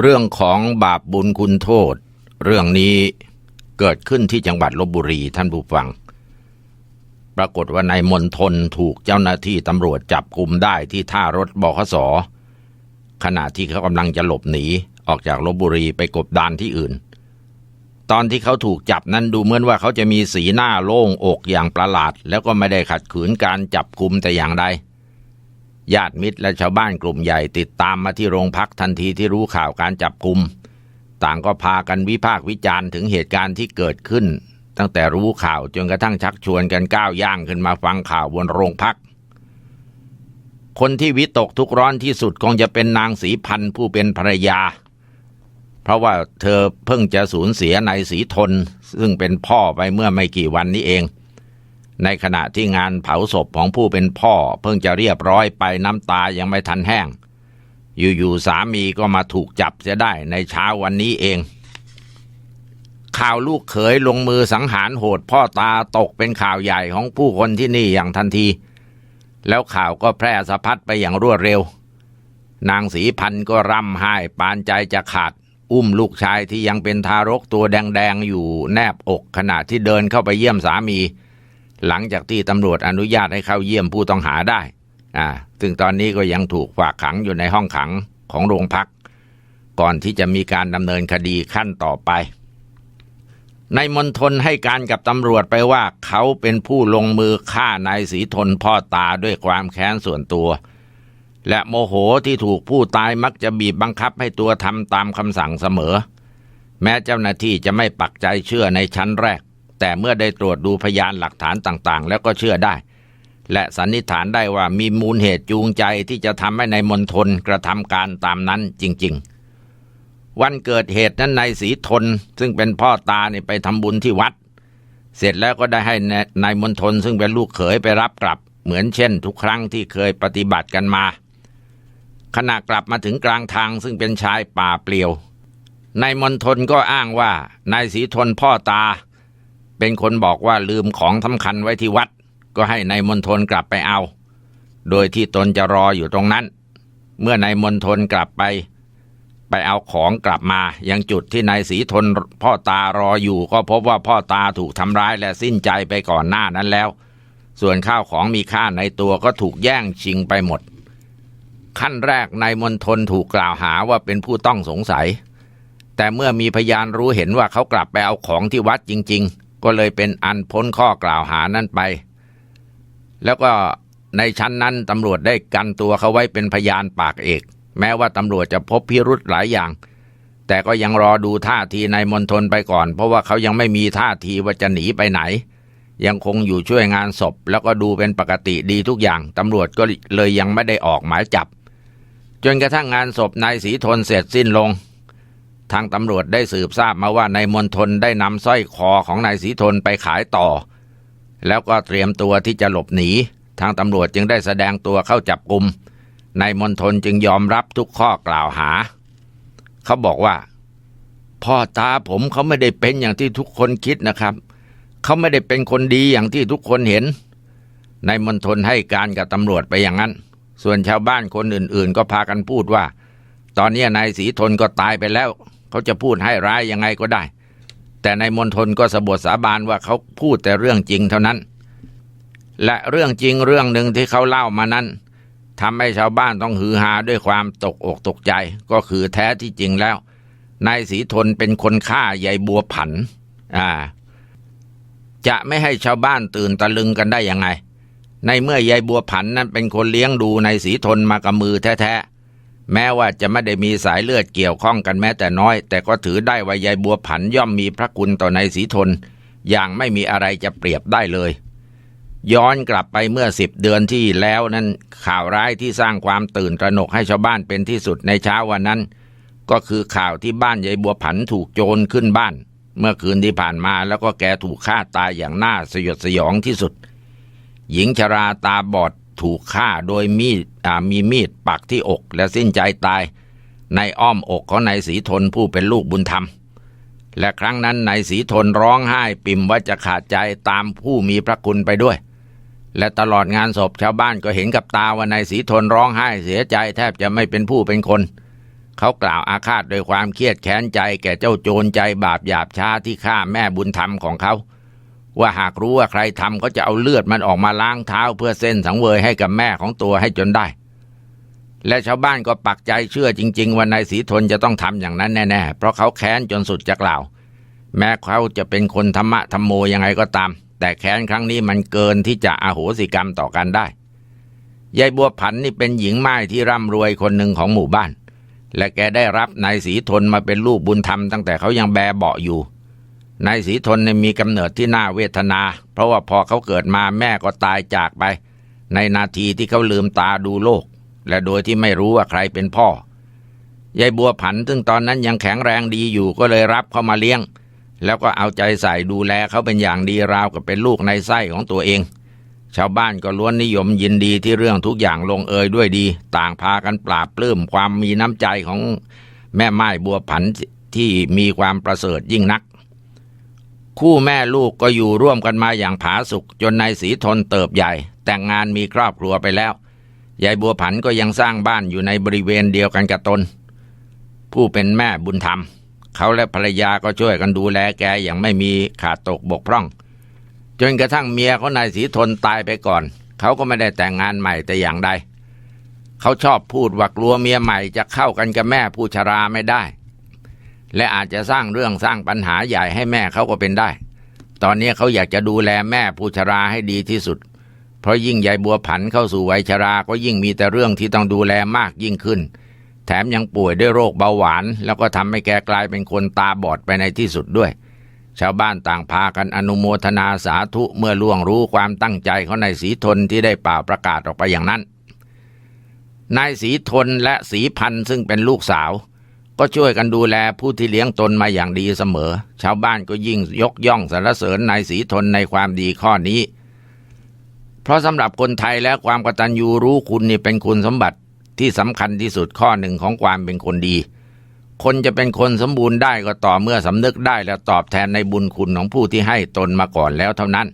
เรื่องของบาปบุญคุณโทษ เรื่องนี้เกิดขึ้นที่จังหวัดลบบุรีท่านผู้ฟัง ปรากฏว่านายมนทนถูกเจ้าหน้าที่ตำรวจจับกลุมได้ที่ท่ารถบขสขณะที่เขากำลังจะหลบหนีออกจากลบบุรีไปกบดานที่อื่น ตอนที่เขาถูกจับนั้นดูเหมือนว่าเขาจะมีสีหน้าโล่งอกอย่างประหลาด แล้วก็ไม่ได้ขัดขืนการจับกลุมแต่อย่างใด ญาติมิตรและชาวบ้านกลุ่มใหญ่ติดตามมาที่โรงพักทันทีที่รู้ข่าวการจับกลุ่มต่างก็พากันวิพากษ์วิจารณ์ถึงเหตุการณ์ที่เกิดขึ้น ตั้งแต่รู้ข่าวจนกระทั่งชักชวนกันก้าวย่างขึ้นมาฟังข่าวบนโรงพัก คนที่วิตกทุกร้อนที่สุดคงจะเป็นนางสีพันธ์ผู้เป็นภรรยา เพราะว่าเธอเพิ่งจะสูญเสียนายสีทน ซึ่งเป็นพ่อไปเมื่อไม่กี่วันนี้เอง ในขณะที่งานเผาศพของผู้เป็นพ่อ เพิ่งจะเรียบร้อยไปน้ำตายังไม่ทันแห้ง อยู่ๆสามีก็มาถูกจับเสียได้ในเช้าวันนี้เอง ข่าวลูกเขยลงมือสังหารโหดพ่อตาตกเป็นข่าวใหญ่ของผู้คนที่นี่อย่างทันที แล้วข่าวก็แพร่สะพัดไปอย่างรวดเร็ว นางสีพันก็ร่ำไห้ปานใจจะขาดอุ้มลูกชายที่ยังเป็นทารกตัวแดงๆอยู่แนบอกขณะที่เดินเข้าไปเยี่ยมสามี หลังจากที่ตำรวจอนุญาตให้เข้าเยี่ยมผู้ต้องหาได้อ่าซึ่งตอนนี้ก็ยังถูกฝากขังอยู่ในห้องขังของโรงพัก ก่อนที่จะมีการดำเนินคดีขั้นต่อไปในมณฑลให้การกับตำรวจไปว่าเขาเป็นผู้ลงมือฆ่านายศรีทนพ่อตาด้วยความแค้นส่วนตัว และโมโหที่ถูกผู้ตายมักจะบีบบังคับให้ตัวทำตามคำสั่งเสมอ แม้เจ้าหน้าที่จะไม่ปักใจเชื่อในชั้นแรก แต่เมื่อได้ตรวจดูพยานหลักฐานต่างๆ แล้วก็เชื่อได้ และสันนิษฐานได้ว่ามีมูลเหตุจูงใจที่จะทำให้ในายมณฑลกระทำการตามนั้นจริง ๆ วันเกิดเหตุนั้นนายศรีทนซึ่งเป็นพ่อตาเนี่ยไปทำบุญที่วัด เสร็จแล้วก็ได้ให้นายมณฑลซึ่งเป็นลูกเขยไปรับกลับ เหมือนเช่น ทุกครั้งที่เคยปฏิบัติกันมา ขณะกลับมาถึงกลางทางซึ่งเป็นชายป่าเปลี่ยวนายมณฑลก็อ้างว่านายศรีทนพ่อตา เป็นคนบอกว่าลืมของสำคัญไว้ที่วัด ก็ให้นายมณฑลกลับไปเอา โดยที่ตนจะรออยู่ตรงนั้น เมื่อนายมณฑลกลับไป ไปเอาของกลับมายังจุดที่นายศรีทนพ่อตารออยู่ ก็พบว่าพ่อตาถูกทำร้ายและสิ้นใจไปก่อนหน้านั้นแล้ว ส่วนข้าวของมีค่าในตัวก็ถูกแย่งชิงไปหมด ขั้นแรกนายมณฑลถูกกล่าวหาว่าเป็นผู้ต้องสงสัย แต่เมื่อมีพยานรู้เห็นว่าเขากลับไปเอาของที่วัดจริง ๆ ก็เลยเป็นอันพ้นข้อกล่าวหานั้นไป แล้วก็ในชั้นนั้นตำรวจได้กันตัวเขาไว้เป็นพยานปากเอก แม้ว่าตำรวจจะพบพิรุธหลายอย่าง แต่ก็ยังรอดูท่าทีนายมณฑลไปก่อน เพราะว่าเขายังไม่มีท่าทีว่าจะหนีไปไหน ยังคงอยู่ช่วยงานศพ แล้วก็ดูเป็นปกติดีทุกอย่างตำรวจก็เลยยังไม่ได้ออกหมายจับ จนกระทั่งงานศพนายศรีทนเสร็จสิ้นลง ทางตำรวจได้สืบทราบมาว่านายมณฑลได้นำสร้อยคอของนายศรีทนไปขายต่อ แล้วก็เตรียมตัวที่จะหลบหนี ทางตำรวจจึงได้แสดงตัวเข้าจับกลุ่มนายมณฑลจึงยอมรับทุกข้อกล่าวหา เขาบอกว่า พ่อตาผมเขาไม่ได้เป็นอย่างที่ทุกคนคิดนะครับ เขาไม่ได้เป็นคนดีอย่างที่ทุกคนเห็นนายมณฑลให้การกับตำรวจไปอย่างนั้น ส่วนชาวบ้านคนอื่น ๆ ก็พากันพูดว่า ตอนนี้นายศรีทนก็ตายไปแล้ว เขาจะพูดให้ร้ายยังไงก็ได้ แต่ในมณฑลก็สะบดสาบานว่าเขาพูดแต่เรื่องจริงเท่านั้น และเรื่องจริงเรื่องหนึ่งที่เขาเล่ามานั้นทำให้ชาวบ้านต้องฮือฮาด้วยความตกอกตกใจก็คือแท้ที่จริงแล้วนายศรีทนเป็นคนฆ่ายายบัวผัน อ่า จะไม่ให้ชาวบ้านตื่นตะลึงกันได้ยังไง ในเมื่อยายบัวผันนั้นเป็นคนเลี้ยงดูนายศรีทนมากับมือแท้ๆ แม้ว่าจะไม่ได้มีสายเลือดเกี่ยวข้องกันแม้แต่น้อย แต่ก็ถือได้ว่ายายบัวผันย่อมมีพระคุณต่อนายศรีทน อย่างไม่มีอะไรจะเปรียบได้เลย ย้อนกลับไปเมื่อสิบเดือนที่แล้วนั้นข่าวร้ายที่สร้างความตื่นตระหนกให้ชาวบ้านเป็นที่สุดในเช้าวันนั้น ก็คือข่าวที่บ้านยายบัวผันถูกโจรขึ้นบ้าน เมื่อคืนที่ผ่านมาแล้วก็แกถูกฆ่าตายอย่างน่าสยดสยองที่สุด หญิงชราตาบอด ถูกฆ่าโดยมีดมีมีดปักที่อกและสิ้นใจตาย ในอ้อมอกของนายศรีทนผู้เป็นลูกบุญธรรม และครั้งนั้นนายศรีทนร้องไห้ปิ่มว่าจะขาดใจตามผู้มีพระคุณไปด้วย และตลอดงานศพชาวบ้านก็เห็นกับตาว่านายศรีทนร้องไห้เสียใจแทบจะไม่เป็นผู้เป็นคน เขากล่าวอาฆาตโดยความเครียดแค้นใจแก่เจ้าโจรใจบาปหยาบช้าที่ฆ่าแม่บุญธรรมของเขา ว่าหากรู้ว่าใครทำก็จะเอาเลือดมันออกมาล้างเท้าเพื่อเส้นสังเวยให้กับแม่ของตัวให้จนได้ และชาวบ้านก็ปักใจเชื่อจริง ๆ ว่านายศรีทนจะต้องทำอย่างนั้นแน่ๆ เพราะเขาแค้นจนสุดจะกล่าว แม้เขาจะเป็นคนธรรมะธรรมโมยังไงก็ตาม แต่แค้นครั้งนี้มันเกินที่จะอาโหสิกรรมต่อกันได้ยายบัวผันนี่เป็นหญิงไม้ที่ร่ำรวยคนหนึ่งของหมู่บ้าน และแกได้รับนายศรีทนมาเป็นลูกบุญธรรมตั้งแต่เขายังแบเบาะอยู่ นายศรีทนเนี่ยมีกำเนิดที่น่าเวทนา เพราะว่าพอเขาเกิดมาแม่ก็ตายจากไป ในนาทีที่เขาลืมตาดูโลก และโดยที่ไม่รู้ว่าใครเป็นพ่อยายบัวผันซึ่งตอนนั้นยังแข็งแรงดีอยู่ก็เลยรับเขามาเลี้ยง แล้วก็เอาใจใส่ดูแลเขาเป็นอย่างดีราวกับเป็นลูกในไส้ของตัวเอง ชาวบ้านก็ล้วนนิยมยินดีที่เรื่องทุกอย่างลงเอยด้วยดี ต่างพากันปราบปลื้มความมีน้ำใจของแม่ไม้บัวผันที่มีความประเสริฐยิ่งนัก คู่แม่ลูกก็อยู่ร่วมกันมาอย่างผาสุกจนนายศรีทนเติบใหญ่ แต่งงานมีครอบครัวไปแล้วยายบัวผันก็ยังสร้างบ้านอยู่ในบริเวณเดียวกันกับตน ผู้เป็นแม่บุญธรรม เขาและภรรยาก็ช่วยกันดูแลแกอย่างไม่มีขาดตกบกพร่อง จนกระทั่งเมียเขานายศรีทนตายไปก่อน เขาก็ไม่ได้แต่งงานใหม่แต่อย่างใดเขาชอบพูดว่ากลัวเมียใหม่จะเข้ากันกับแม่ผู้ชราไม่ได้ และอาจจะสร้างเรื่องสร้างปัญหาใหญ่ให้แม่เขาก็เป็นได้ ตอนนี้เขาอยากจะดูแลแม่ผู้ชราให้ดีที่สุด เพราะยิ่งยายบัวผันเข้าสู่วัยชราก็ยิ่งมีแต่เรื่องที่ต้องดูแลมากยิ่งขึ้น แถมยังป่วยด้วยโรคเบาหวาน แล้วก็ทำให้แกกลายเป็นคนตาบอดไปในที่สุดด้วย ชาวบ้านต่างพากันอนุโมทนาสาธุเมื่อล่วงรู้ความตั้งใจของนายสีทนที่ได้เป่าประกาศออกไปอย่างนั้น นายศรีทนและศรีพันธ์ซึ่งเป็นลูกสาว ก็ช่วยกันดูแลผู้ที่เลี้ยงตนมาอย่างดีเสมอ ชาวบ้านก็ยิ่งยกย่องสรรเสริญนายศรีทนในความดีข้อนี้ เพราะสำหรับคนไทยแล้วความกตัญญูรู้คุณนี่เป็นคุณสมบัติที่สำคัญที่สุดข้อหนึ่งของความเป็นคนดี คนจะเป็นคนสมบูรณ์ได้ก็ต่อเมื่อสำนึกได้และตอบแทนในบุญคุณของผู้ที่ให้ตนมาก่อนแล้วเท่านั้น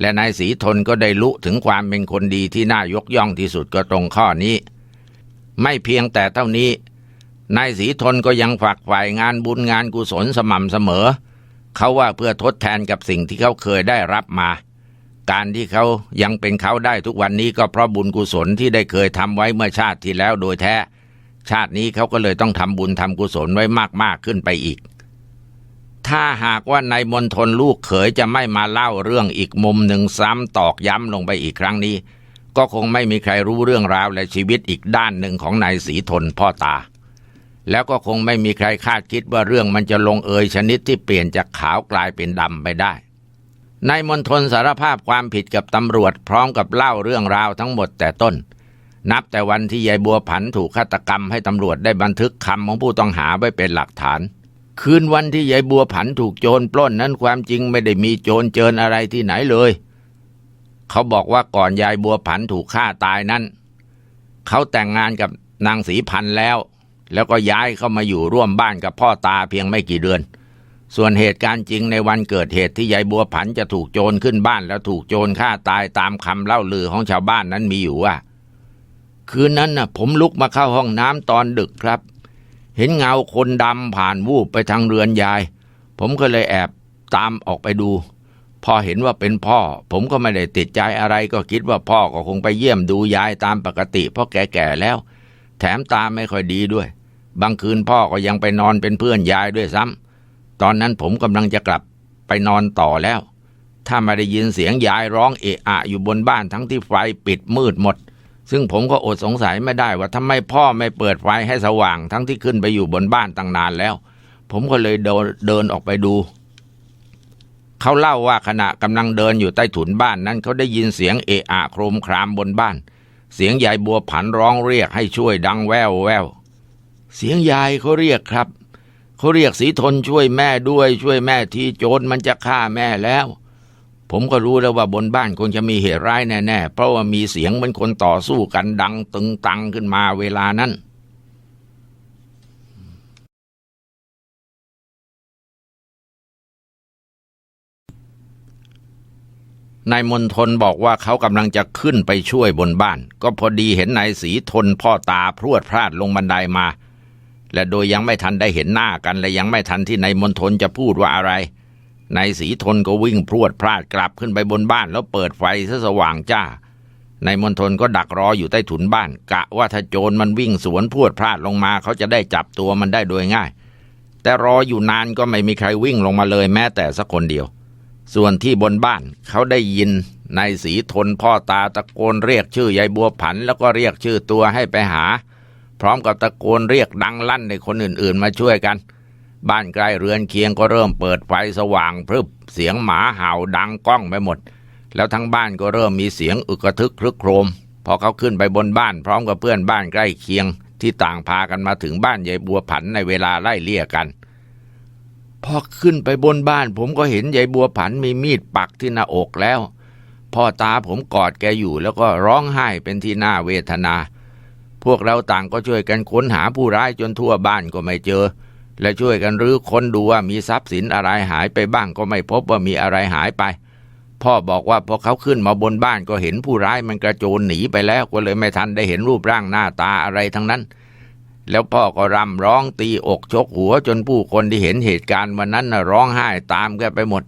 และนายศรีทนก็ได้ลุถึงความเป็นคนดีที่น่ายกย่องที่สุดก็ตรงข้อนี้ ไม่เพียงแต่เท่านี้ นายศรีทนก็ยังฝากฝ่ายงานบุญงานกุศลสม่ำเสมอ เขาว่าเพื่อทดแทนกับสิ่งที่เขาเคยได้รับมา การที่เขายังเป็นเขาได้ทุกวันนี้ก็เพราะบุญกุศลที่ได้เคยทำไว้เมื่อชาติที่แล้วโดยแท้ ชาตินี้เขาก็เลยต้องทำบุญทำกุศลไว้มากๆขึ้นไปอีก ถ้าหากว่านายมนทนลูกเขยจะไม่มาเล่าเรื่องอีกมุมหนึ่งซ้ำตอกย้ำลงไปอีกครั้งนี้ ก็คงไม่มีใครรู้เรื่องราวและชีวิตอีกด้านหนึ่งของนายศรีทนพ่อตา แล้วก็คงไม่มีใครคาดคิดว่าเรื่องมันจะลงเอยชนิดที่เปลี่ยนจากขาวกลายเป็นดำไปได้นายมนทนสารภาพความผิดกับตำรวจพร้อมกับเล่าเรื่องราวทั้งหมดแต่ต้น นับแต่วันที่ยายบัวผันถูกฆาตกรรมให้ตำรวจได้บันทึกคำของผู้ต้องหาไว้เป็นหลักฐาน คืนวันที่ยายบัวผันถูกโจรปล้นนั้นความจริงไม่ได้มีโจรเจินอะไรที่ไหนเลย เขาบอกว่าก่อนยายบัวผันถูกฆ่าตายนั้น เขาแต่งงานกับนางศรีพันธ์แล้ว แล้วก็ย้ายเข้ามาอยู่ร่วมบ้านกับพ่อตาเพียงไม่กี่เดือน ส่วนเหตุการณ์จริงในวันเกิดเหตุที่ยายบัวผันจะถูกโจรขึ้นบ้านแล้วถูกโจรฆ่าตายตามคำเล่าลือของชาวบ้านนั้นมีอยู่ว่า คืนนั้นน่ะ ผมลุกมาเข้าห้องน้ำตอนดึกครับ เห็นเงาคนดำผ่านวูบไปทางเรือนยาย ผมก็เลยแอบตามออกไปดู พอเห็นว่าเป็นพ่อ ผมก็ไม่ได้ติดใจอะไรก็คิดว่าพ่อก็คงไปเยี่ยมดูยายตามปกติเพราะแก่ๆแล้ว แถมตาไม่ค่อยดีด้วย บางคืนพ่อก็ยังไปนอนเป็นเพื่อนยายด้วยซ้ำตอนนั้นผมกำลังจะกลับไปนอนต่อแล้ว ถ้าไม่ได้ยินเสียงยายร้องเอะอะอยู่บนบ้านทั้งที่ไฟปิดมืดหมด ซึ่งผมก็อดสงสัยไม่ได้ว่าทำไมพ่อไม่เปิดไฟให้สว่างทั้งที่ขึ้นไปอยู่บนบ้านตั้งนานแล้ว ผมก็เลยเดินออกไปดูเขาเล่าว่าขณะกำลังเดินอยู่ใต้ถุนบ้านนั้นเขาได้ยินเสียงเอะอะโครมครามบนบ้าน เสียงยายบัวผันร้องเรียกให้ช่วยดังแววแวว เสียงยายเขาเรียกครับเขาเรียกสีทนช่วยแม่ด้วย ช่วยแม่ทีโจรมันจะฆ่าแม่แล้ว ผมก็รู้แล้วว่าบนบ้านคงจะมีเหตุร้ายแน่ๆเพราะว่ามีเสียงเหมือนคนต่อสู้กันดังตึงตังขึ้นมาเวลานั้นนายมนทนบอกว่าเขากำลังจะขึ้นไปช่วยบนบ้าน ก็พอดีเห็นนายสีทนพ่อตาพรวดพลาดลงบันไดมา และโดยยังไม่ทันได้เห็นหน้ากัน และยังไม่ทันที่นายมนทนจะพูดว่าอะไรนายสีทนก็วิ่งพรวดพลาดกลับขึ้นไปบนบ้านแล้วเปิดไฟซะสว่างจ้านายมนทนก็ดักรออยู่ใต้ถุนบ้าน กะว่าถ้าโจรมันวิ่งสวนพรวดพลาดลงมา เขาจะได้จับตัวมันได้โดยง่าย แต่รออยู่นานก็ไม่มีใครวิ่งลงมาเลยแม้แต่สักคนเดียว ส่วนที่บนบ้านเขาได้ยินนายสีทนพ่อตาตะโกนเรียกชื่อยายบัวผัน แล้วก็เรียกชื่อตัวให้ไปหา พร้อมกับตะโกนเรียกดังลั่นในคนอื่นๆ มาช่วยกัน บ้านใกล้เรือนเคียงก็เริ่มเปิดไฟสว่างพรึบเสียงหมาเห่าดังก้องไปหมด แล้วทั้งบ้านก็เริ่มมีเสียงอึกระทึกครึกโครม พอเขาขึ้นไปบนบ้านพร้อมกับเพื่อนบ้านใกล้เคียง ที่ต่างพากันมาถึงบ้านยายบัวผันในเวลาไล่เลี่ยกันพอขึ้นไปบนบ้าน ผมก็เห็นยายบัวผันมีมีดปักที่หน้าอกแล้ว พ่อตาผมกอดแกอยู่แล้วก็ร้องไห้เป็นที่น่าเวทนา พวกเราต่างก็ช่วยกันค้นหาผู้ร้ายจนทั่วบ้านก็ไม่เจอ และช่วยกันรื้อค้นดูว่ามีทรัพย์สินอะไรหายไปบ้างก็ไม่พบว่ามีอะไรหายไป พ่อบอกว่าพอเขาขึ้นมาบนบ้านก็เห็นผู้ร้ายมันกระโจนหนีไปแล้วก็เลยไม่ทันได้เห็นรูปร่างหน้าตาอะไรทั้งนั้น แล้วพ่อก็รำร้องตีอกชกหัวจนผู้คนที่เห็นเหตุการณ์วันนั้นร้องไห้ตามกันไปหมด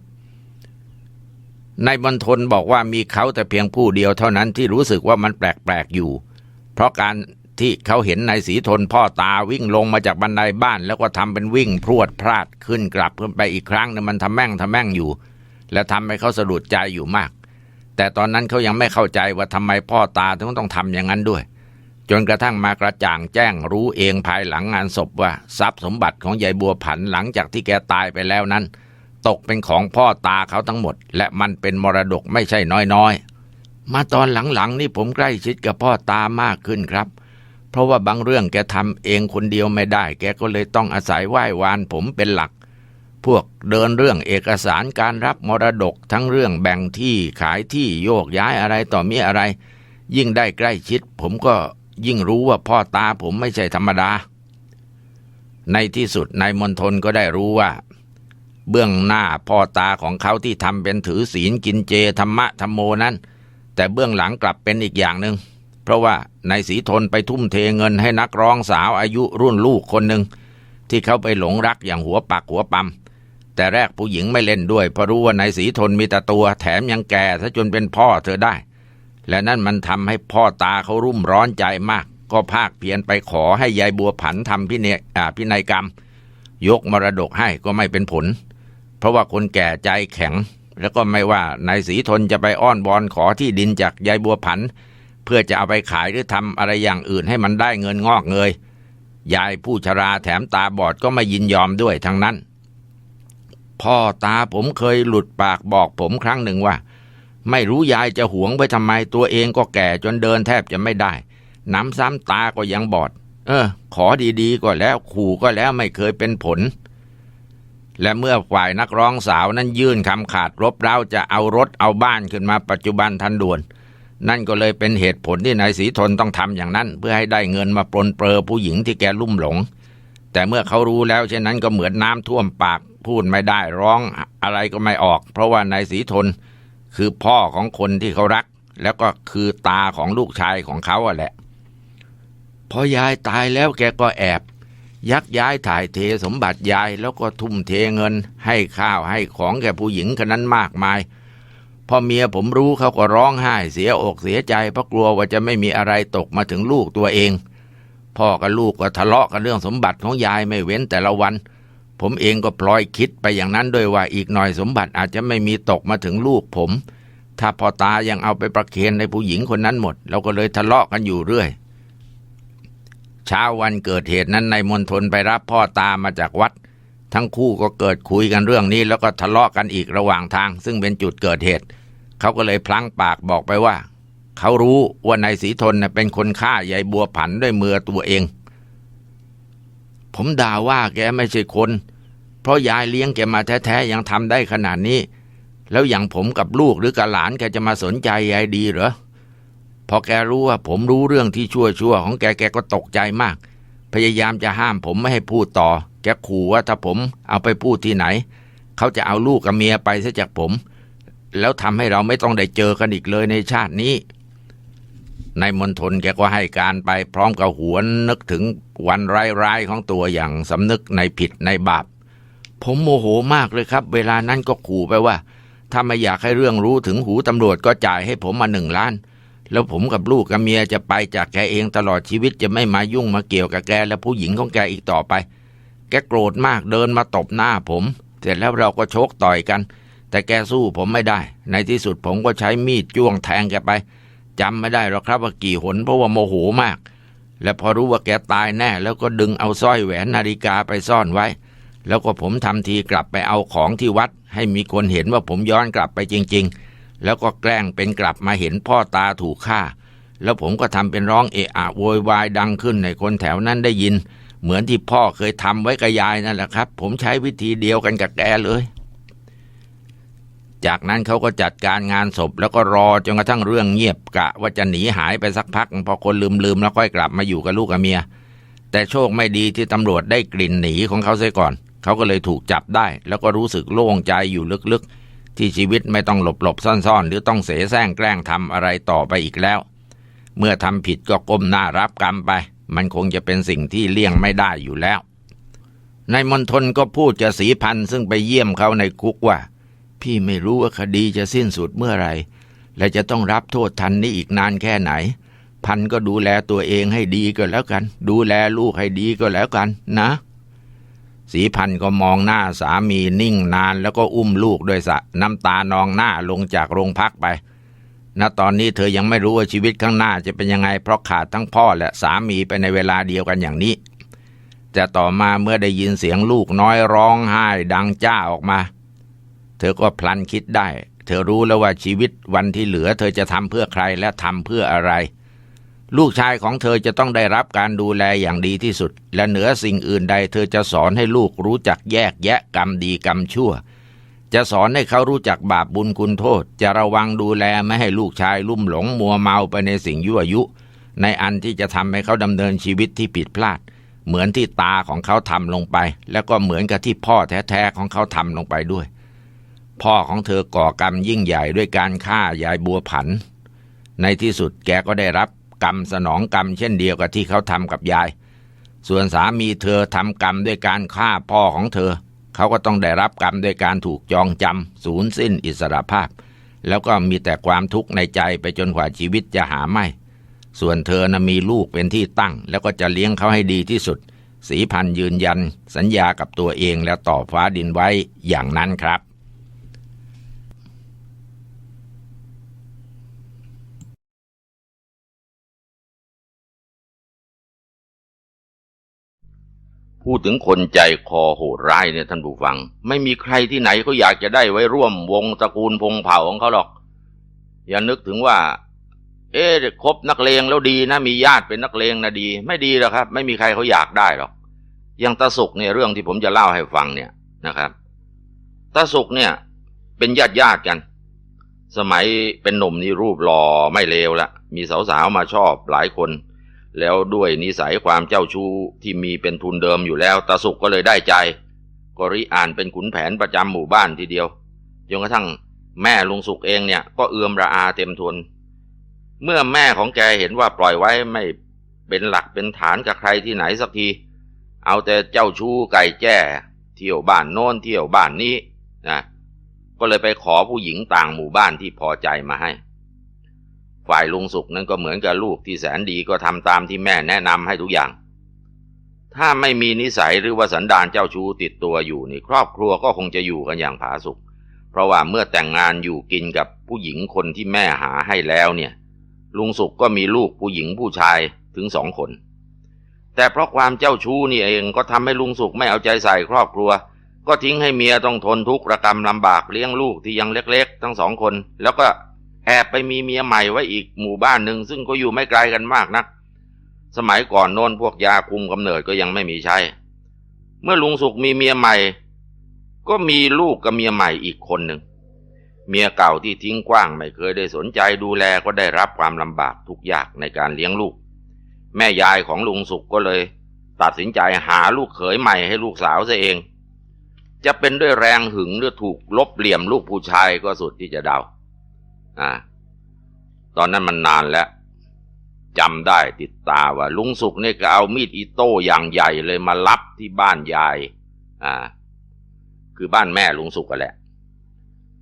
ในบรรทนบอกว่ามีเขาแต่เพียงผู้เดียวเท่านั้นที่รู้สึกว่ามันแปลกๆอยู่ เพราะการ ที่เขาเห็นนายสีทนพ่อตาวิ่งลงมาจากบันไดบ้าน แล้วก็ทำเป็นวิ่งพรวดพลาดขึ้นกลับขึ้นไปอีกครั้งเนี่ยมันทำแม่งทำแม่งอยู่ และทำให้เขาสะดุดใจอยู่มาก แต่ตอนนั้นเขายังไม่เข้าใจว่าทำไมพ่อตาถึงต้องทำอย่างนั้นด้วย จนกระทั่งมากระจ่างแจ้งรู้เองภายหลังงานศพว่าทรัพย์สมบัติของยายบัวผันหลังจากที่แกตายไปแล้วนั้น ตกเป็นของพ่อตาเขาทั้งหมด และมันเป็นมรดกไม่ใช่น้อยๆมาตอนหลังๆนี่ผมใกล้ชิดกับพ่อตามากขึ้นครับ เพราะว่าบางเรื่องแกทำเองคนเดียวไม่ได้ แกก็เลยต้องอาศัยไหว้วานผมเป็นหลัก พวกเดินเรื่องเอกสารการรับมรดกทั้งเรื่องแบ่งที่ขายที่โยกย้ายอะไรต่อมีอะไร ยิ่งได้ใกล้ชิด ผมก็ยิ่งรู้ว่าพ่อตาผมไม่ใช่ธรรมดา ในที่สุดนายมนทนก็ได้รู้ว่า เบื้องหน้าพ่อตาของเขาที่ทำเป็นถือศีลกินเจธรรมะธรรมโมนั้น แต่เบื้องหลังกลับเป็นอีกอย่างหนึ่ง เพราะว่านายสีทนไปทุ่มเทเงินให้นักร้องสาวอายุรุ่นลูกคนหนึ่งที่เขาไปหลงรักอย่างหัวปักหัวปั๊มแต่แรกผู้หญิงไม่เล่นด้วยเพราะรู้ว่านายสีทนมีแต่ตัว แถมยังแก่ซะจนเป็นพ่อเธอได้ และนั่นมันทำให้พ่อตาเขารุ่มร้อนใจมาก ก็ภาคเพียนไปขอให้ยายบัวผันทำพิเนอ่าพินัยกรรม ยกมรดกให้ก็ไม่เป็นผล เพราะว่าคนแก่ใจแข็ง แล้วก็ไม่ว่านายสีทนจะไปอ้อนบอนขอที่ดินจากยายบัวผัน เพื่อจะเอาไปขายหรือทำอะไรอย่างอื่นให้มันได้เงินงอกเงยยายผู้ชราแถมตาบอดก็ไม่ยินยอมด้วยทั้งนั้น พ่อตาผมเคยหลุดปากบอกผมครั้งหนึ่งว่า ไม่รู้ยายจะหวงไปทำไมตัวเองก็แก่จนเดินแทบจะไม่ได้น้ำซ้ำตาก็ยังบอด เออ ขอดีๆก็แล้วขู่ก็แล้วไม่เคยเป็นผล และเมื่อฝ่ายนักร้องสาวนั้นยื่นคำขาดรบเร้าจะเอารถเอาบ้านขึ้นมาปัจจุบันทันด่วน นั่นก็เลยเป็นเหตุผลที่นายศรีทนต้องทำอย่างนั้น เพื่อให้ได้เงินมาปลนเปลือผู้หญิงที่แกลุ่มหลง แต่เมื่อเขารู้แล้วเช่นนั้นก็เหมือนน้ำท่วมปาก พูดไม่ได้ร้องอะไรก็ไม่ออก เพราะว่านายศรีทนคือพ่อของคนที่เขารัก แล้วก็คือตาของลูกชายของเขาอะแหละพอยายตายแล้วแกก็แอบ ยักย้ายถ่ายเทสมบัติยายแล้วก็ทุ่มเทเงิน ให้ข้าวให้ของแก่ผู้หญิงคนนั้นมากมาย พอเมียผมรู้เขาก็ร้องไห้เสียอกเสียใจเพราะกลัวว่าจะไม่มีอะไรตกมาถึงลูกตัวเอง พ่อกับลูกก็ทะเลาะกันเรื่องสมบัติของยายไม่เว้นแต่ละวัน ผมเองก็พลอยคิดไปอย่างนั้นด้วยว่าอีกหน่อยสมบัติอาจจะไม่มีตกมาถึงลูกผม ถ้าพ่อตายังเอาไปประเคนในผู้หญิงคนนั้นหมด เราก็เลยทะเลาะกันอยู่เรื่อยเช้าวันเกิดเหตุนั้นนายมนทนไปรับพ่อตามาจากวัด ทั้งคู่ก็เกิดคุยกันเรื่องนี้ แล้วก็ทะเลาะกันอีกระหว่างทาง ซึ่งเป็นจุดเกิดเหตุ เขาก็เลยพลั้งปากบอกไปว่า เขารู้ว่านายศรีทนเป็นคนฆ่ายายบัวผันด้วยมือตัวเอง ผมด่าว่าแกไม่ใช่คน เพราะยายเลี้ยงแกมาแท้ๆยังทำได้ขนาดนี้ แล้วอย่างผมกับลูกหรือกับหลานแกจะมาสนใจยายดีเหรอพอแกรู้ว่าผมรู้เรื่องที่ชั่วชั่วๆของแกแกก็ตกใจมาก พยายามจะห้ามผมไม่ให้พูดต่อ แกขู่ว่าถ้าผมเอาไปพูดที่ไหน เขาจะเอาลูกกับเมียไปซะจากผม แล้วทำให้เราไม่ต้องได้เจอกันอีกเลยในชาตินี้นายมณฑลแกก็ให้การไปพร้อมกับหวนนึกถึงวันร้ายๆของตัวอย่างสำนึกในผิดในบาป ผมโมโหมากเลยครับ เวลานั้นก็ขู่ไปว่า ถ้าไม่อยากให้เรื่องรู้ถึงหูตำรวจก็จ่ายให้ผมมาหนึ่งล้าน แล้วผมกับลูกกับเมียจะไปจากแกเองตลอดชีวิตจะไม่มายุ่งมาเกี่ยวกับแกและผู้หญิงของแกอีกต่อไป แกโกรธมากเดินมาตบหน้าผม เสร็จแล้วเราก็โชกต่อยกัน แต่แกสู้ผมไม่ได้ ในที่สุดผมก็ใช้มีดจ้วงแทงแกไปจำไม่ได้หรอกครับว่ากี่หนเพราะว่าโมโหมาก และพอรู้ว่าแกตายแน่ แล้วก็ดึงเอาสร้อยแหวนนาฬิกาไปซ่อนไว้ แล้วก็ผมทำทีกลับไปเอาของที่วัด ให้มีคนเห็นว่าผมย้อนกลับไปจริง ๆ แล้วก็แกล้งเป็นกลับมาเห็นพ่อตาถูกฆ่า แล้วผมก็ทำเป็นร้องเอะอะโวยวายดังขึ้นในคนแถวนั้นได้ยิน เหมือนที่พ่อเคยทำไว้กับยายนั่นแหละครับ ผมใช้วิธีเดียวกันกับแกเลย จากนั้นเขาก็จัดการงานศพแล้วก็รอจนกระทั่งเรื่องเงียบกะ ว่าจะหนีหายไปสักพัก พอคนลืมๆแล้วค่อยกลับมาอยู่กับลูกกับเมีย แต่โชคไม่ดีที่ตำรวจได้กลิ่นหนีของเขาเสียก่อน เขาก็เลยถูกจับได้ แล้วก็รู้สึกโล่งใจอยู่ลึกๆ ที่ชีวิตไม่ต้องหลบๆซ่อนๆ หรือต้องเสแสร้งแกล้งทำอะไรต่อไปอีกแล้ว เมื่อทำผิดก็ก้มหน้ารับกรรมไป มันคงจะเป็นสิ่งที่เลี่ยงไม่ได้อยู่แล้วนายมณฑลก็พูดกับสีพันธ์ซึ่งไปเยี่ยมเขาในคุกว่า พี่ไม่รู้ว่าคดีจะสิ้นสุดเมื่อไหรและจะต้องรับโทษทันนี้อีกนานแค่ไหน พันก็ดูแลตัวเองให้ดีก็แล้วกัน ดูแลลูกให้ดีก็แล้วกันนะ สีพันก็มองหน้าสามีนิ่งนาน แล้วก็อุ้มลูกด้วยสะน้ำตานองหน้าลงจากโรงพักไปณตอนนี้เธอยังไม่รู้ว่าชีวิตข้างหน้าจะเป็นยังไง เพราะขาดทั้งพ่อและสามีไปในเวลาเดียวกันอย่างนี้ แต่ต่อมาเมื่อได้ยินเสียงลูกน้อยร้องไห้ดังจ้าออกมา เธอก็พลันคิดได้ เธอรู้แล้วว่าชีวิตวันที่เหลือ เธอจะทำเพื่อใครและทำเพื่ออะไร ลูกชายของเธอจะต้องได้รับการดูแลอย่างดีที่สุด และเหนือสิ่งอื่นใด เธอจะสอนให้ลูกรู้จักแยกแยะกรรมดีกรรมชั่ว จะสอนให้เขารู้จักบาปบุญคุณโทษ จะระวังดูแลไม่ให้ลูกชายลุ่มหลงมัวเมาไปในสิ่งยั่วยุ ในอันที่จะทำให้เขาดำเนินชีวิตที่ผิดพลาด เหมือนที่ตาของเขาทำลงไป แล้วก็เหมือนกับที่พ่อแท้ๆของเขาทำลงไปด้วย พ่อของเธอก่อกรรมยิ่งใหญ่ด้วยการฆ่ายายบัวผัน ในที่สุดแกก็ได้รับ กรรมสนองกรรมเช่นเดียวกับที่เขาทำกับยาย ส่วนสามีเธอทำกรรมด้วยการฆ่าพ่อของเธอ เขาก็ต้องได้รับกรรมด้วยการถูกจองจำสูญสิ้นอิสรภาพ แล้วก็มีแต่ความทุกข์ในใจไปจนกว่าชีวิตจะหาไม่ ส่วนเธอนะมีลูกเป็นที่ตั้ง แล้วก็จะเลี้ยงเขาให้ดีที่สุด สีพันยืนยัน สัญญากับตัวเองและต่อฟ้าดินไว้อย่างนั้นครับ พูดถึงคนใจคอโหดร้ายเนี่ยท่านผู้ฟัง ไม่มีใครที่ไหนเขาอยากจะได้ไว้ร่วมวงตระกูลพงเผ่าของเขาหรอก อย่านึกถึงว่า เอ๊ะคบนักเลงแล้วดีนะมีญาติเป็นนักเลงนะดี ไม่ดีหรอกครับ ไม่มีใครเขาอยากได้หรอกอย่างตาสุกเนี่ยเรื่องที่ผมจะเล่าให้ฟังเนี่ยนะครับตาสุกเนี่ย เป็นญาติญาติกัน สมัยเป็นหนุ่มนี่รูปหล่อไม่เลวละมีสาวๆมาชอบหลายคน แล้วด้วยนิสัยความเจ้าชู้ที่มีเป็นทุนเดิมอยู่แล้วตาสุกก็เลยได้ใจ ก็ริอ่านเป็นขุนแผนประจำหมู่บ้านทีเดียวจนกระทั่งแม่ลุงสุกเองเนี่ยก็เอือมระอาเต็มทน เมื่อแม่ของแกเห็นว่าปล่อยไว้ไม่เป็นหลักเป็นฐานกับใครที่ไหนสักที เอาแต่เจ้าชู้ไก่แจ้ เที่ยวบ้านโน้นเที่ยวบ้านนี้นะก็เลยไปขอผู้หญิงต่างหมู่บ้านที่พอใจมาให้ ฝ่ายลุงสุกนั้นก็เหมือนกับลูกที่แสนดีก็ทำตามที่แม่แนะนำให้ทุกอย่าง ถ้าไม่มีนิสัยหรือว่าสันดานเจ้าชู้ติดตัวอยู่นี่ครอบครัวก็คงจะอยู่กันอย่างผาสุกเพราะว่าเมื่อแต่งงานอยู่กินกับผู้หญิงคนที่แม่หาให้แล้วเนี่ย ลุงสุกก็มีลูกผู้หญิงผู้ชายถึงสองคน แต่เพราะความเจ้าชู้นี่เองก็ทำให้ลุงสุกไม่เอาใจใส่ครอบครัว ก็ทิ้งให้เมียต้องทนทุกข์ระกรรมลำบากเลี้ยงลูกที่ยังเล็ก ๆ ทั้งสองคน แล้วก็ แอบไปมีเมียใหม่ไว้อีกหมู่บ้านหนึ่งซึ่งก็อยู่ไม่ไกลกันมากนัก สมัยก่อนโน้นพวกยาคุมกำเนิดก็ยังไม่มีใช้ เมื่อลุงสุกมีเมียใหม่ ก็มีลูกกับเมียใหม่อีกคนหนึ่ง เมียเก่าที่ทิ้งกว้างไม่เคยได้สนใจดูแลก็ได้รับความลำบากทุกยากในการเลี้ยงลูก แม่ยายของลุงสุกก็เลย ตัดสินใจหาลูกเขยใหม่ให้ลูกสาวซะเอง จะเป็นด้วยแรงหึงหรือถูกลบเหลี่ยมลูกผู้ชายก็สุดที่จะเดา อ่าตอนนั้นมันนานแล้วจำได้ติดตาว่า ลุงสุกเนี่ยก็เอามีดอิโต้อย่างใหญ่เลยมารับที่บ้านยาย อ่า คือบ้านแม่ลุงสุกกันแหละ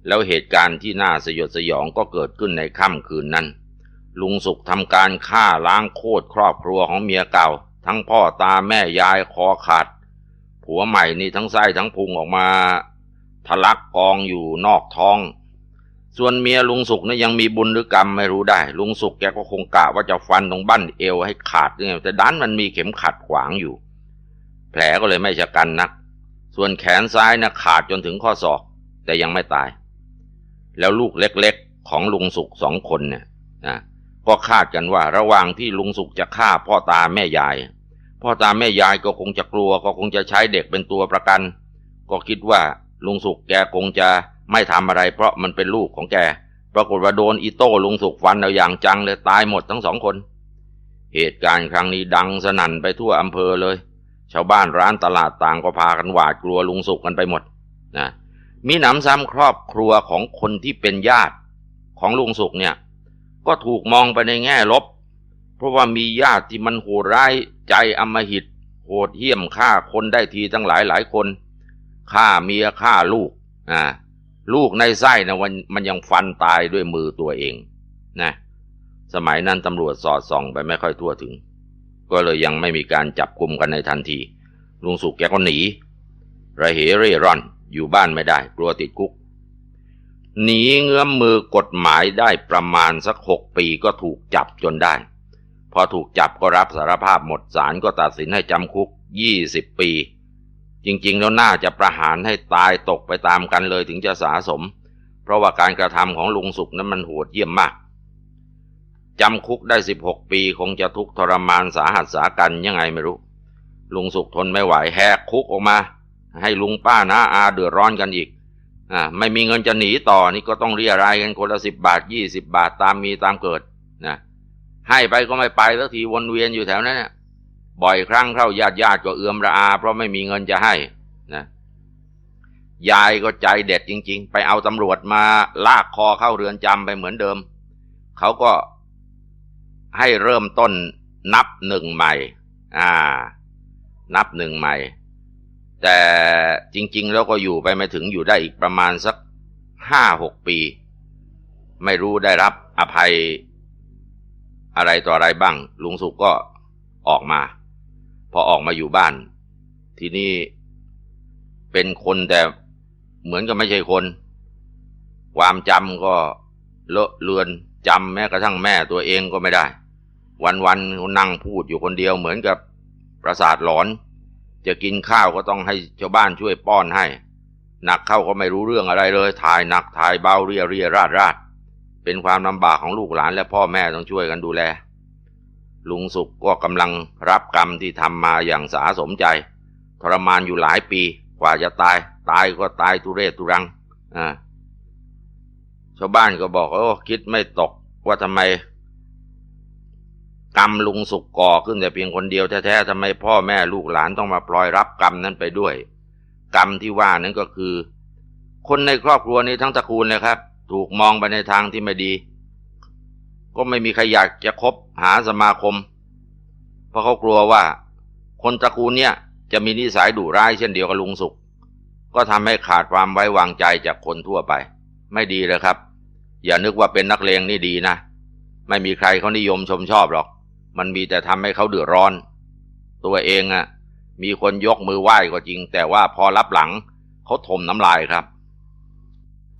แล้วเหตุการณ์ที่น่าสยดสยองก็เกิดขึ้นในค่ำคืนนั้น ลุงสุกทำการฆ่าล้างโคตรครอบครัวของเมียเก่า ทั้งพ่อตาแม่ยายคอขาด ผัวใหม่นี่ทั้งไส้ทั้งพุงออกมาทะลักกองอยู่นอกท้อง ส่วนเมียลุงสุกนี่ยังมีบุญหรือกรรมไม่รู้ได้ ลุงสุกแกก็คงกะว่าจะฟันตรงบั้นเอวให้ขาดเนี่ยแต่ดันมันมีเข็มขัดขวางอยู่ แผลก็เลยไม่ชะกันนัก ส่วนแขนซ้ายนะขาดจนถึงข้อศอก แต่ยังไม่ตาย แล้วลูกเล็กๆของลุงสุกสองคนเนี่ยนะก็คาดกันว่าระหว่างที่ลุงสุกจะฆ่าพ่อตาแม่ยาย พ่อตาแม่ยายก็คงจะกลัวก็คงจะใช้เด็กเป็นตัวประกัน ก็คิดว่าลุงสุกแกคงจะ ไม่ทำอะไรเพราะมันเป็นลูกของแก ปรากฏว่าโดนอีโต้ลุงสุกฟันเอาอย่างจังเลยตายหมดทั้งสองคน เหตุการณ์ครั้งนี้ดังสนั่นไปทั่วอำเภอเลย ชาวบ้านร้านตลาดต่างก็พากันหวาดกลัวลุงสุกกันไปหมดนะมีหนำซ้ำครอบครัวของคนที่เป็นญาติของลุงสุกเนี่ย ก็ถูกมองไปในแง่ลบ เพราะว่ามีญาติที่มันโหดร้ายใจอำมหิตโหดเหี้ยมฆ่าคนได้ทีตั้งหลายหลายคนฆ่าเมียฆ่าลูกอ่า ลูกในไส้นะมันมันยังฟันตายด้วยมือตัวเองนะสมัยนั้นตำรวจสอดส่องไปไม่ค่อยทั่วถึง ก็เลยยังไม่มีการจับกลุ่มกันในทันที ลุงสุกแกก็หนี ระเหเร่ร่อนอยู่บ้านไม่ได้ กลัวติดคุก หนีเงื้อมมือกฎหมายได้ประมาณสักหกปีก็ถูกจับจนได้ พอถูกจับก็รับสารภาพหมดศาลก็ตัดสินให้จำคุกยี่สิบปี จริงๆ แล้วน่าจะประหารให้ตายตกไปตามกันเลยถึงจะสาสม เพราะว่าการกระทำของลุงสุกนั้นมันโหดเยี่ยมมากจำคุกได้สิบหกปีคงจะทุกข์ทรมานสาหัสสากันยังไงไม่รู้ ลุงสุกทนไม่ไหวแหกคุกออกมา ให้ลุงป้านาอาเดือดร้อนกันอีกอ่าไม่มีเงินจะหนีต่อนี่ก็ต้องเรียรายกันคนละสิบบาทยี่สิบบาทตามมีตามเกิดนะให้ไปก็ไม่ไปสักทีวนเวียนอยู่แถวนั้นเนี่ย บ่อยครั้งเข้าญาติญาติก็เอือมระอา เพราะไม่มีเงินจะให้นะยายก็ใจเด็ดจริง ๆ ไปเอาตำรวจมาลากคอเข้าเรือนจำไปเหมือนเดิม เขาก็ให้เริ่มต้นนับหนึ่งใหม่ อ่า นับหนึ่งใหม่ แต่จริง ๆ แล้วก็อยู่ไปไม่ถึงอยู่ได้อีกประมาณสักห้าหกปี ไม่รู้ได้รับอภัยอะไรต่ออะไรบ้าง ลุงสุกก็ออกมา พอออกมาอยู่บ้าน ทีนี้เป็นคนแต่เหมือนกับไม่ใช่คน ความจำก็เลอะเลือนจำแม้กระทั่งแม่ตัวเองก็ไม่ได้ วันๆเขานั่งพูดอยู่คนเดียวเหมือนกับประสาทหลอน จะกินข้าวก็ต้องให้ชาวบ้านช่วยป้อนให้ หนักเข้าก็ไม่รู้เรื่องอะไรเลย ถ่ายหนักถ่ายเบาเรียเรียราดราดเป็นความลำบากของลูกหลานและพ่อแม่ต้องช่วยกันดูแล ลุงสุกก็กำลังรับกรรมที่ทำมาอย่างสาสมใจ ทรมานอยู่หลายปีกว่าจะตาย ตายก็ตายทุเรศทุรังอ่าชาวบ้านก็บอกโอ้คิดไม่ตกว่าทำไม กรรมลุงสุกก่อขึ้นแต่เพียงคนเดียวแท้ๆทำไมพ่อแม่ลูกหลานต้องมาปล่อยรับกรรมนั้นไปด้วย กรรมที่ว่านั้นก็คือ คนในครอบครัวนี้ทั้งตระกูลเลยครับ ถูกมองไปในทางที่ไม่ดี ก็ไม่มีใครอยากจะคบหาสมาคม เพราะเขากลัวว่า คนตระกูลเนี่ยจะมีนิสัยดุร้ายเช่นเดียวกับลุงสุกก็ทำให้ขาดความไว้วางใจจากคนทั่วไป ไม่ดีเลยครับ อย่านึกว่าเป็นนักเลงนี่ดีนะ ไม่มีใครเขานิยมชมชอบหรอก มันมีแต่ทำให้เขาเดือดร้อน ตัวเองอะ่ะมีคนยกมือไหว้ก็จริง แต่ว่าพอรับหลังเขาถมน้ำลายครับ